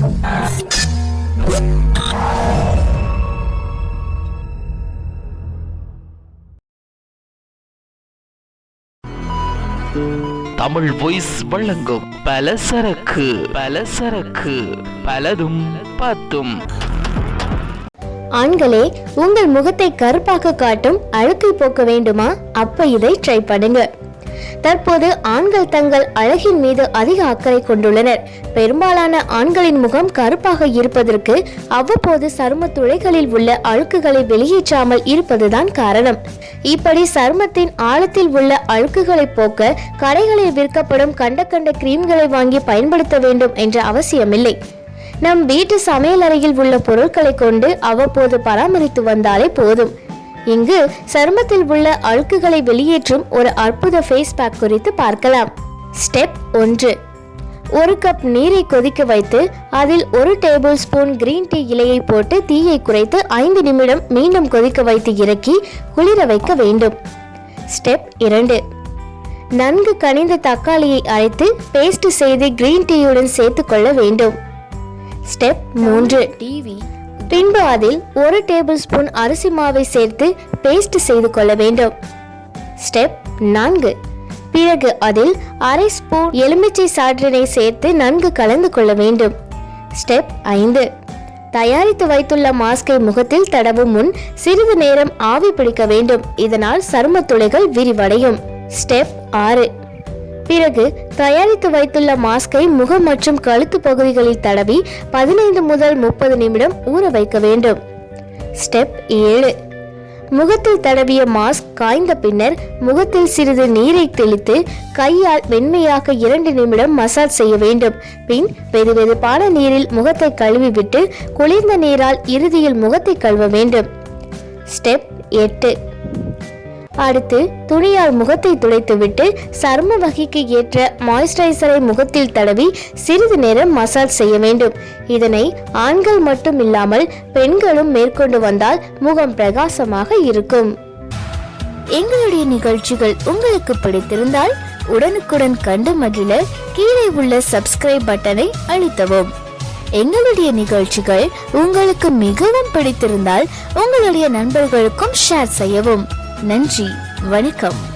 Tamil voice வழங்கும் பலசரக்கு பலசரக்கு பலதும் பத்தும் ஆண்களே உங்கள் முகத்தை கருப்பாக்க காட்டும் அழுக்கை போக்க வேண்டுமா? அப்ப இதை ட்ரை பண்ணுங்க. தற்போது ஆண்கள் தங்கள் அழகின் மீது அதிக அக்கறை கொண்டுள்ளனர். பெரும்பாலான ஆண்களின் முகம் கருப்பாக இருப்பதற்கு அவ்வப்போது சரும துளைகளில் உள்ள அழுக்குகளை வெளியேற்றாமல் இருப்பதுதான் காரணம். இப்படி சருமத்தின் ஆழத்தில் உள்ள அழுக்குகளை போக்க கடைகளில் விற்கப்படும் கண்ட கண்ட கிரீம்களை வாங்கி பயன்படுத்த வேண்டும் என்ற அவசியமில்லை. நம் வீட்டு சமையல் அறையில் உள்ள பொருட்களை கொண்டு அவ்வப்போது பராமரித்து வந்தாலே போதும். இங்கு சருமத்தில் உள்ள அழுக்குகளை வெளியேற்றும் ஒரு அற்புத ஃபேஸ் பேக் குறித்து பார்க்கலாம். ஸ்டெப் ஒன்று. ஒரு கப் நீரை கொதிக்க வைத்து அதில் ஒரு டேபிள் ஸ்பூன் கிரீன் டீ இலையை போட்டு தீயை குறைத்து ஐந்து நிமிடம் மீண்டும் கொதிக்க வைத்து இறக்கி குளிர வைக்க வேண்டும். ஸ்டெப் இரண்டு. நன்கு கனிந்த தக்காளியை அரைத்து பேஸ்ட் செய்து கிரீன் டீயுடன் சேர்த்துக்கொள்ள வேண்டும். ஸ்டெப் மூன்று. டிவி பின்பு அதில் ஒரு டேபிள் ஸ்பூன் அரிசி மாவை சேர்த்து பேஸ்ட் செய்து கொள்ள வேண்டும். ஸ்டெப் நான்கு. பிறகு அதில் அரை ஸ்பூன் எலுமிச்சை சாற்றினை சேர்த்து நன்கு கலந்து கொள்ள வேண்டும். ஸ்டெப் ஐந்து. தயாரித்து வைத்துள்ள மாஸ்கை முகத்தில் தடவும் முன் சிறிது நேரம் ஆவி பிடிக்க வேண்டும். இதனால் சரும துளைகள் விரிவடையும். ஸ்டெப் ஆறு. பிறகு தயாரித்து வைத்துள்ள மாஸ்கை முகம் மற்றும் கழுத்து பகுதிகளில் தடவி பதினைந்து முதல் முப்பது நிமிடம் ஊற வைக்க வேண்டும். ஸ்டெப் ஏழு. முகத்தில் தடவிய மாஸ்க் காய்ந்த பின்னர் முகத்தில் சிறிது நீரை தெளித்து கையால் வெண்மையாக இரண்டு நிமிடம் மசாஜ் செய்ய வேண்டும். பின் வெதுவெதுப்பான நீரில் முகத்தை கழுவிவிட்டு குளிர்ந்த நீரால் இறுதியில் முகத்தை கழுவ வேண்டும். ஸ்டெப் எட்டு. அடுத்து துணியால் முகத்தை துடைத்துவிட்டு சரும வகைக்கு ஏற்ற மாய்ஸ்சரைசரை முகத்தில் தடவி சிறிது நேரம் மசாஜ் செய்ய வேண்டும். இதனை ஆண்கள் மட்டும் இல்லாமல் பெண்களும் மேற்கொண்டு வந்தால் முகம் பிரகாசமாக இருக்கும். எங்களுடைய நிகழ்ச்சிகள் உங்களுக்கு பிடித்திருந்தால் உடனுக்குடன் கண்டு மகிழ கீழே உள்ள சப்ஸ்கிரைப் பட்டனை அழுத்தவும். எங்களுடைய நிகழ்ச்சிகள் உங்களுக்கு மிகவும் பிடித்திருந்தால் உங்களுடைய நண்பர்களுக்கும் ஷேர் செய்யவும். நன்றி வணக்கம்.